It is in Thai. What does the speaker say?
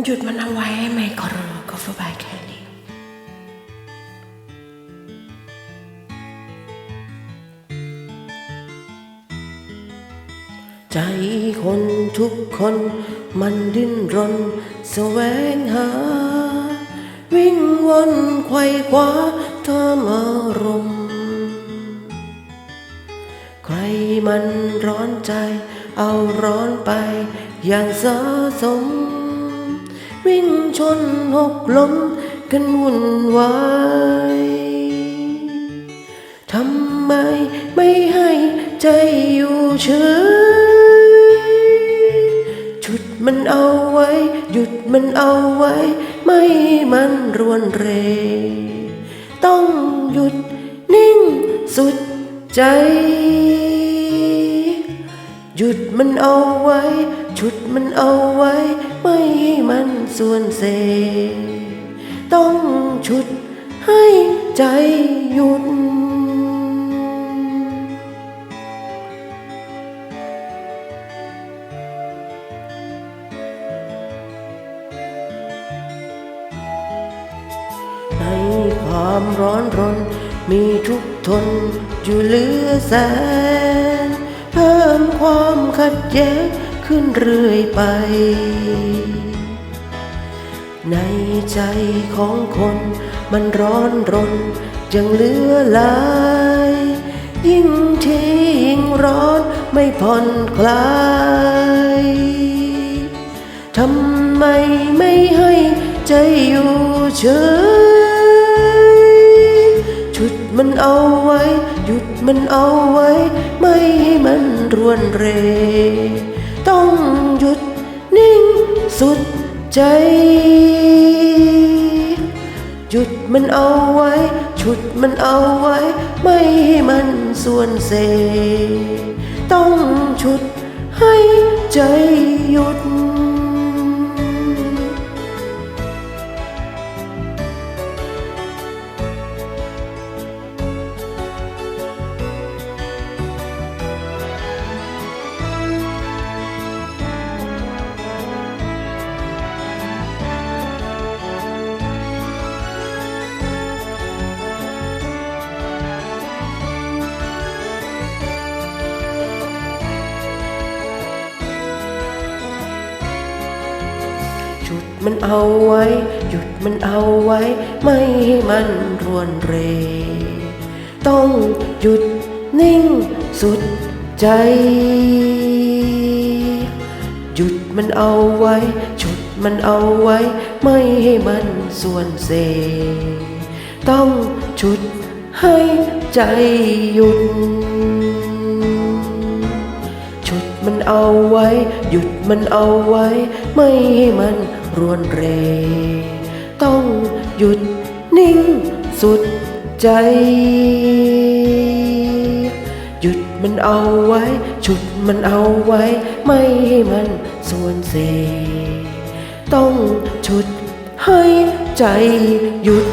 หยุดมันเอาไว้ไม่ก็รู้ก็สบายแค่นี้ ใจคนทุกคนมันดิ้นรนแสวงหา วิ่งวนไขว่คว้าทำอารมณ์ ใครมันร้อนใจ เอาร้อนไปอย่างสะสม วิ่งชนหกล้มกันวุ่นวายทำไมไม่ให้ใจอยู่เฉยชุดมันเอาไว้ หยุดมันเอาไว้ ไม่มันรวนเร ต้องหยุดนิ่งสุดใจ หยุดมันเอาไว้ ชุดมันเอาไว้ ไม่ให้มันส่วนเส ต้องชุดให้ใจหยุดในความร้อนรน มีทุกทนอยู่เหลือแสน ความขัดแย้งขึ้นเรื่อยไป ในใจของคนมันร้อนรนยังเหลือหลาย ยิ่งที่ยิ่งร้อนไม่ผ่อนคลายทำไมไม่ให้ใจอยู่เฉย มันเอาไว้ หยุดมันเอาไว้ ไม่ให้มันรวนเร ต้องหยุดนิ่งสุดใจ หยุดมันเอาไว้ ชุดมันเอาไว้ ไม่ให้มันส่วนเสต้องชุดให้ใจหยุด ชุดมันเอาไว้ หยุดมันเอาไว้ ไม่ให้มันรวนเร ต้องหยุดนิ่งสุดใจ หยุดมันเอาไว้ชุดมันเอาไว้ ไม่ให้มันส่วนเสต้องชุดให้ใจหยุด ชุดมันเอาไว้ หยุดมันเอาไว้ ไม่ให้มัน รวนเร ต้องหยุดนิ่งสุดใจ หยุดมันเอาไว้ ชุดมันเอาไว้ ไม่ให้มันส่วนเสต้องชุดให้ใจหยุด